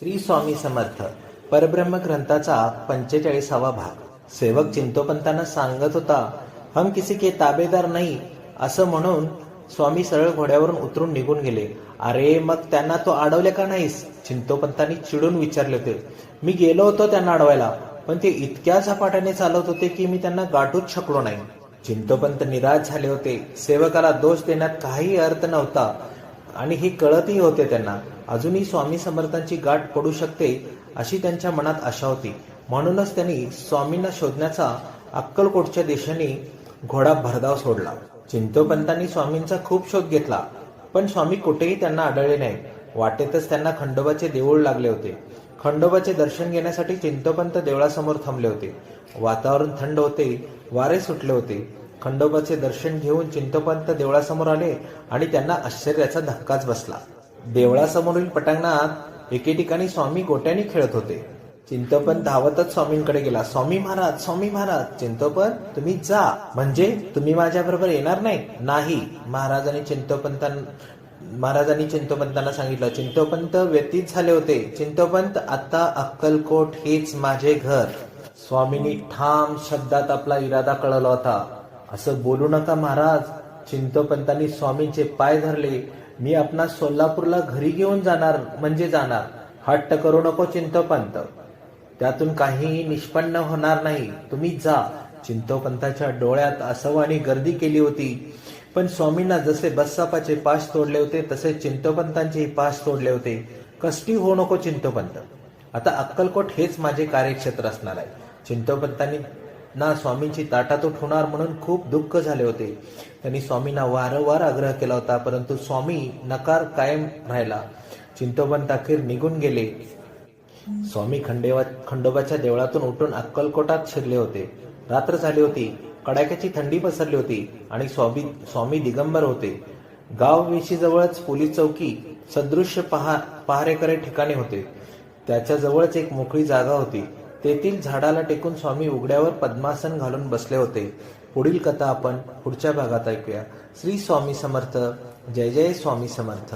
श्री स्वामी समर्थ परब्रह्म ग्रंथाचा पंचेचाळीसावा भाग. सेवक चिंतोपंतांना सांगत होता हम किसी के ताबेदार नाही असं म्हणून स्वामी सरळ घोड्यावरून उतरून निघून गेले. अरे मग त्यांना तो अडवले का नाहीस? चिंतोपंतांनी चिडून विचारले होते. मी गेलो होतो त्यांना अडवायला पण ते इतक्या झपाट्याने चालवत होते की मी त्यांना गाठूच शकलो नाही. चिंतोपंत निराश झाले होते. सेवकाला दोष देण्यात काही अर्थ नव्हता. आणि हे कळतही होते त्यांना. अजूनही स्वामी समर्थांची गाठ पडू शकते अशी त्यांच्या मनात आशा होती. म्हणूनच त्यांनी स्वामींना शोधण्याचा अक्कलकोटच्या दिशेने घोडा भरधाव सोडला. चिंतोपंतांनी स्वामींचा खूप शोध घेतला पण स्वामी कुठेही त्यांना आढळले नाही. वाटेतच त्यांना खंडोबाचे देऊळ लागले होते. खंडोबाचे दर्शन घेण्यासाठी चिंतोपंत देवळासमोर थांबले होते. वातावरण थंड होते वारे सुटले होते. खंडोबाचे दर्शन घेऊन चिंतोपंत देवळासमोर आले आणि त्यांना आश्चर्याचा धक्काच बसला. देवळासमोरील पटांगणात एके ठिकाणी स्वामी गोट्याने खेळत होते. चिंतोपंत धावतच स्वामींकडे गेला. स्वामी महाराज स्वामी महाराज चिंतोपंत तुम्ही जा. म्हणजे तुम्ही माझ्या बरोबर येणार नाही? नाही. महाराजांनी चिंतोपंतां महाराजांनी चिंतोपंतांना सांगितलं. चिंतोपंत व्यतीत झाले होते. चिंतोपंत आता अक्कलकोट हेच माझे घर. स्वामींनी ठाम शब्दात आपला इरादा कळवला होता. असं बोलू नका महाराज. चिंतोपंतांनी स्वामींचे पाय धरले. मी आपणा सोलापूरला घरी घेऊन जाणार म्हणजे जाणार. हट्ट करू नको चिंतोपंत. त्यातून काहीही निष्पन्न होणार नाही. तुम्ही जा. चिंतोपंताच्या डोळ्यात असव आणि गर्दी केली होती. पण स्वामींना जसे बस्सापाचे पाश तोडले होते तसे चिंतोपंतांचेही पाश तोडले होते. कष्टी होऊ नको चिंतोपंत. आता अक्कलकोट हेच माझे कार्यक्षेत्र असणार आहे. चिंतोपंतांनी ना स्वामींची ताटातूट होणार म्हणून खूप दुःख झाले होते. त्यांनी स्वामींना वारंवार आग्रह केला होता परंतु स्वामी नकार कायम राहिला. चिंतोपंत अखेर निघून गेले. स्वामी खंडेवा खंडोबाच्या देवळातून उठून अक्कलकोटात शिरले होते. रात्र झाली होती. कडाक्याची थंडी पसरली होती आणि स्वामी स्वामी दिगंबर होते. गाव वेशीजवळच पोलीस चौकी सदृश्य पहा पहारेकरे ठिकाणी होते. त्याच्याजवळच एक मोकळी जागा होती. तेथील झाडाला टेकून स्वामी उघड्यावर पद्मासन घालून बसले होते. पुढील कथा आपण पुढच्या भागात ऐकूया. श्री स्वामी समर्थ. जय जय स्वामी समर्थ.